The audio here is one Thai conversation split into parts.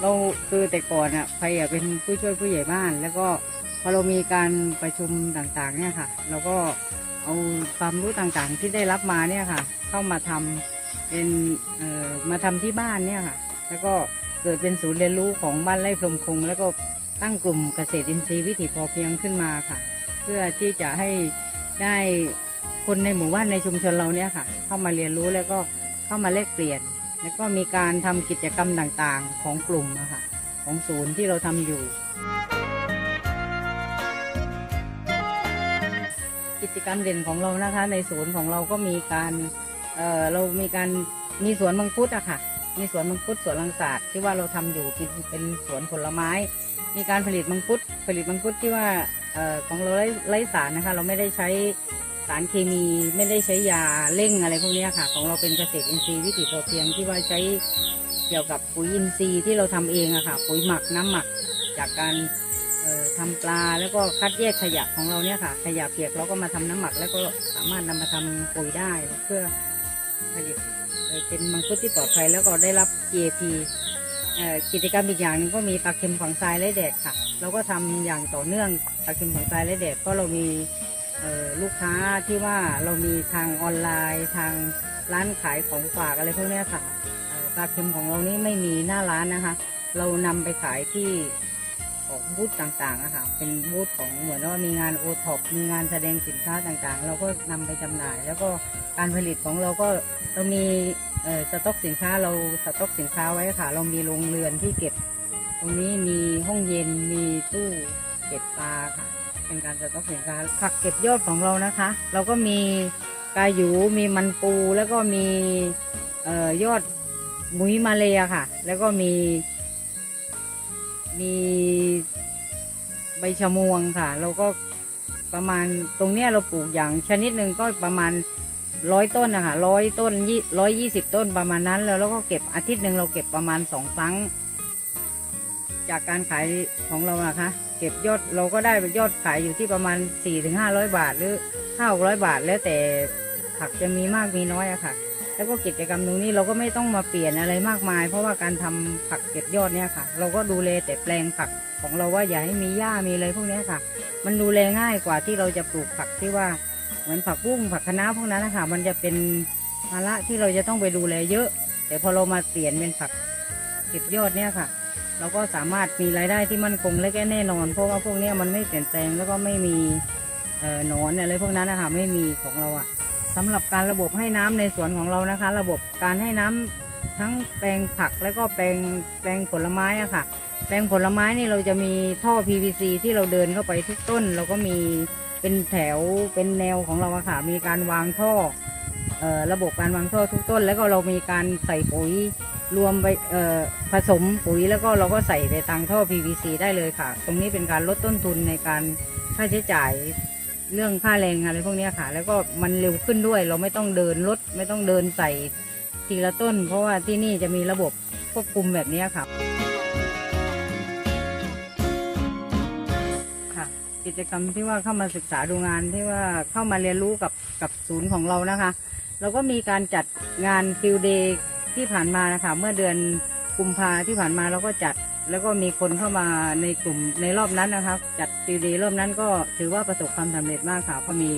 เราคือแต่ก่อนอะใครอยากเป็นผู้ช่วยผู้ใหญ่บ้าน แล้วก็พอเรามีการประชุมต่างๆเนี่ยค่ะ เราก็เอาความรู้ต่างๆที่ได้รับมาเนี่ยค่ะ เข้ามาทำเป็นเอ่อมาทำที่บ้านเนี่ยค่ะ แล้วก็เกิดเป็นศูนย์เรียนรู้ของบ้านไร่พรหมคง แล้วก็ตั้งกลุ่มเกษตรอินทรีย์วิถีพอเพียงขึ้นมาค่ะ เพื่อที่จะให้ได้คนในหมู่บ้านในชุมชนเราเนี่ยค่ะ เข้ามาเรียนรู้แล้วก็เข้ามาแลกเปลี่ยน แล้วก็มีการทำกิจกรรมต่างๆของกลุ่มอะค่ะของศูนย์ที่เราทำอยู่ กิจกรรมเด่นของเรานะคะในศูนย์ของเราก็มีการเออเรามีการมีสวนมังคุดอะค่ะ มีสวนมังคุดสวนลังศาสตร์ที่ว่าเราทำอยู่เป็นเป็นสวนผลไม้ มีการผลิตมังคุดผลิตมังคุดที่ว่าเออของเราไร้ไร้สารนะคะ เราไม่ได้ใช้ สารเคมีไม่ได้ใช้ยาเร่งอะไรพวกนี้ค่ะ ของเราเป็นเกษตรอินทรีย์วิถีพอเพียงที่ว่าใช้เกี่ยวกับปุ๋ยอินทรีย์ที่เราทำเองอะค่ะ ปุ๋ยหมักน้ำหมักจากการเอ่อทำปลาแล้วก็คัดแยกขยะของเราเนี่ยค่ะ ขยะเปียกเราก็มาทำน้ำหมัก แล้วก็สามารถนำมาทำปุ๋ยได้เพื่อผลิตเป็นมังคุดที่ปลอดภัยแล้วก็ได้รับ GAP กิจกรรมอีกอย่างหนึงก็มีปลาเค็มของทรายและแดดค่ะ เราก็ทำอย่างต่อเนื่องปลาเค็มของทรายและแดดเพราะเรามี ลูกค้าที่ว่าเรามีทางออนไลน์ทางร้านขายของฝากอะไรพวกนี้ค่ะปลาเค็มของเรานี่ไม่มีหน้าร้านนะคะ เรานำไปขายที่ของบูธต่างๆอะค่ะเป็นบูธของเหมือนว่ามีงานโอท็อปมีงานแสดงสินค้าต่างๆ เราก็นำไปจำหน่าย แล้วก็การผลิตของเราก็เรามีสต็อกสินค้าเราสต็อกสินค้าไว้ค่ะ เรามีโรงเรือนที่เก็บ ตรงนี้มีห้องเย็นมีตู้เก็บปลาค่ะ เป็นการสต็อกสินค้าผักเก็บยอดของเรานะคะ เราก็มีกาหยูมีมันปูแล้วก็มีออยอดมุ้ยมาเลยค่ะ แล้วก็มีมีใบชะมวงค่ะเราก็ประมาณตรงเนี้ยเราปลูกอย่างชนิดหนึ่งก็ประมาณร้อยต้นนะคะร้อยต้นยี่ร้อยยี่สิบต้นประมาณนั้น แล้วเราก็เก็บอาทิตย์หนึ่งเราเก็บประมาณสองครั้ง จากการขายของเรานะคะ เก็บยอดเราก็ได้ยอดขายอยู่ที่ประมาณสี่ถึงห้าร้อยบาทหรือห้าร้อยบาท แล้วแต่ผักจะมีมากมีน้อยอะค่ะ แล้วก็กิจกรรมตรงนี้เราก็ไม่ต้องมาเปลี่ยนอะไรมากมาย เพราะว่าการทำผักเก็บยอดเนี่ยค่ะ เราก็ดูแลแต่แปลงผักของเราว่าอย่าให้มีหญ้ามีอะไรพวกนี้ยค่ะ มันดูแลง่ายกว่าที่เราจะปลูกผักที่ว่าเหมือนผักบุ้งผักคะน้าพวกนั้นนะคะมันจะเป็นภาระที่เราจะต้องไปดูแลเยอะ แต่พอเรามาเปลี่ยนเป็นผักเก็บยอดเนี่ยค่ะ เราก็สามารถมีรายได้ที่มั่นคงและแน่นอน เพราะว่าพวกนี้มันไม่เปลี่ยนแปลงแล้วก็ไม่มีออหนอนอะไรพวกนั้นนะคะไม่มีของเราอะสำหรับการระบบให้น้ำในสวนของเรานะคะ ระบบการให้น้ำทั้งแปลงผักแล้วก็แปลงแปลงผลไม้อะค่ะ แปลงผลไม้นี่เราจะมีท่อ PVC ที่เราเดินเข้าไปทุกต้น เราก็มีเป็นแถวเป็นแนวของเราอะค่ะ มีการวางท่อเอ่อระบบการวางท่อทุกต้น แล้วก็เรามีการใส่ปุ๋ย รวมไปผสมปุ๋ยแล้วก็เราก็ใส่ไปทางท่อ PVC ได้เลยค่ะ ตรงนี้เป็นการลดต้นทุนในการค่าใช้จ่ายเรื่องค่าแรงอะไรพวกนี้ค่ะ แล้วก็มันเร็วขึ้นด้วย เราไม่ต้องเดินรถไม่ต้องเดินใส่ทีละต้น เพราะว่าที่นี่จะมีระบบควบคุมแบบนี้ค่ะ ค่ะ กิจกรรมที่ว่าเข้ามาศึกษาดูงานที่ว่าเข้ามาเรียนรู้กับกับศูนย์ของเรานะคะ เราก็มีการจัดงานฟิลเดย์ ที่ผ่านมานะคะเมื่อเดือนกุมภาที่ผ่านมาเราก็จัด แล้วก็มีคนเข้ามาในกลุ่มในรอบนั้นนะคะจัดฟิลเดย์รอบนั้นก็ถือว่าประสบความสำเร็จมากค่ะเพราะมี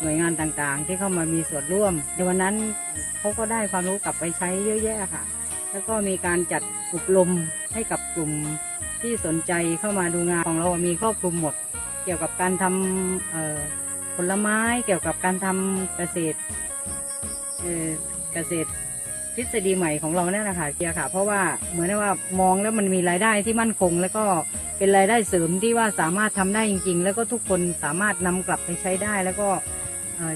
หน่วยงานต่างๆ ที่เข้ามามีส่วนร่วม ในวันนั้นเขาก็ได้ความรู้กลับไปใช้เยอะแยะค่ะ แล้วก็มีการจัดอบรมให้กับกลุ่มที่สนใจเข้ามาดูงานของเรามีครอบคลุมหมด เกี่ยวกับการทำผลไม้เกี่ยวกับการทำเกษตรเกษตร ฤษฎีใหม่ของเราเนี่ยนะคะเกียร์ค่ะ เพราะว่าเหมือนว่ามองแล้วมันมีรายได้ที่มั่นคง แล้วก็เป็นรายได้เสริมที่ว่าสามารถทำได้จริง ๆ แล้วก็ทุกคนสามารถนำกลับไปใช้ได้ แล้วก็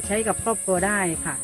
ใช้กับครอบครัวได้ค่ะ